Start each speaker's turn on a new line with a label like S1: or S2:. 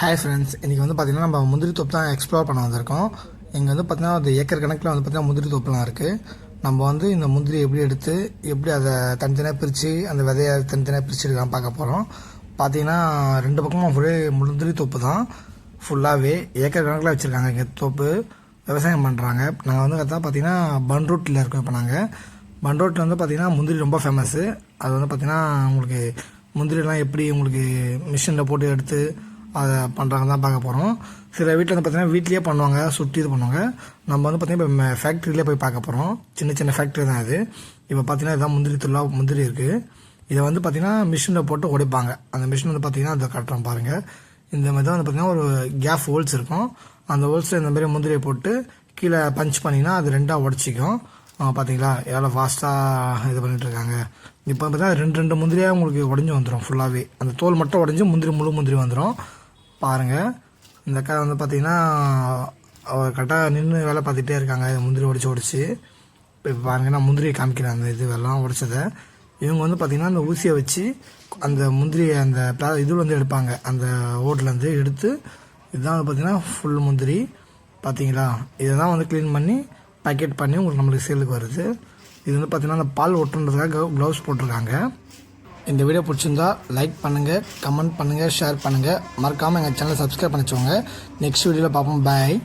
S1: Hi friends இன்றைக்கி வந்து பார்த்திங்கன்னா நம்ம முந்திரி தோப்பு தான் எக்ஸ்ப்ளோர் பண்ண வந்திருக்கோம். இங்கே வந்து பார்த்திங்கன்னா அது ஏக்கர் கணக்கில் வந்து பார்த்திங்கன்னா முந்திரி தோப்புலாம் இருக்குது நம்ம வந்து இந்த முந்திரி எப்படி எடுத்து எப்படி அதை தனித்தனியாக பிரித்து அந்த விதையை தனித்தனியாக பிரித்து எடுக்கலாம் பார்க்க போகிறோம் பார்த்தீங்கன்னா ரெண்டு பக்கமும் ஃபுல்லே முந்திரி தோப்பு தான். ஃபுல்லாகவே ஏக்கர் கணக்கில் வச்சுருக்காங்க இங்கே தோப்பு. விவசாயம் பண்ணுறாங்க நாங்கள் வந்து பார்த்தா பார்த்தீங்கன்னா பன் ரோட்டில் இருக்கோம் இப்போ நாங்கள் பன் ரோட்டில் வந்து பார்த்திங்கன்னா முந்திரி ரொம்ப ஃபேமஸ்ஸு அது வந்து பார்த்திங்கன்னா உங்களுக்கு முந்திரிலாம் எப்படி உங்களுக்கு மிஷினில் போட்டு எடுத்து அதை பண்ணுறாங்க தான் பார்க்க போகிறோம் சில வீட்டில் வந்து பார்த்தீங்கன்னா வீட்லேயே பண்ணுவாங்க சுற்றி இது பண்ணுவாங்க. நம்ம வந்து பார்த்தீங்கன்னா இப்போ ஃபேக்ட்ரியிலே போய் பார்க்க போகிறோம் சின்ன சின்ன ஃபேக்ட்ரி தான் இது இப்போ பார்த்தீங்கன்னா இதான் முந்திரி துள்ளா முந்திரி இருக்குது இதை வந்து பார்த்திங்கன்னா மிஷினில் போட்டு உடைப்பாங்க. அந்த மிஷின் வந்து பார்த்தீங்கன்னா அதை கட்டுறோம் பாருங்கள் இந்த மாதிரி தான் வந்து பார்த்தீங்கன்னா ஒரு கேப் ஹோல்ஸ் இருக்கும். அந்த ஹோல்ஸில் இந்த மாதிரி முந்திரியை போட்டு கீழே பஞ்ச் பண்ணிங்கன்னா அது ரெண்டாக உடச்சிக்கும். பார்த்தீங்களா எவ்வளோ ஃபாஸ்ட்டாக இது பண்ணிட்டு இருக்காங்க. இப்போ பார்த்தீங்கன்னா ரெண்டு ரெண்டு முந்திரியாக உங்களுக்கு உடஞ்சி வந்துடும் ஃபுல்லாகவே அந்த தோல் மட்டும் உடஞ்சி முந்திரி முழு முந்திரி வந்துடும் பாருங்கள் இந்த அக்கா வந்து பார்த்தீங்கன்னா அவர் கரெக்டாக நின்று வேலை பார்த்துட்டே இருக்காங்க. முந்திரி உடச்சி உடச்சி இப்போ பாருங்கள் நான் முந்திரியை காமிக்கிறேன் அந்த இது எல்லாம் உடச்சதை இவங்க வந்து பார்த்திங்கன்னா அந்த ஊசியை வச்சு அந்த முந்திரியை அந்த இதில் வந்து எடுப்பாங்க. அந்த ஓட்லேருந்து எடுத்து இதுதான் வந்து ஃபுல் முந்திரி. பார்த்தீங்களா இதை தான் வந்து க்ளீன் பண்ணி பேக்கெட் பண்ணி உங்களுக்கு நம்மளுக்கு சேலுக்கு வருது. இது வந்து பார்த்திங்கன்னா அந்த பால் ஒட்டுன்றதுக்காக க்ளவுஸ் போட்டிருக்காங்க. இந்த வீடியோ பிடிச்சிருந்தா லைக் பண்ணுங்கள் கமெண்ட் பண்ணுங்கள் ஷேர் பண்ணுங்கள் மறக்காமல் எங்கள் சேனலை சப்ஸ்கிரைப் பண்ணிச்சோங்க நெக்ஸ்ட் வீடியோவில் பார்ப்போம். பாய்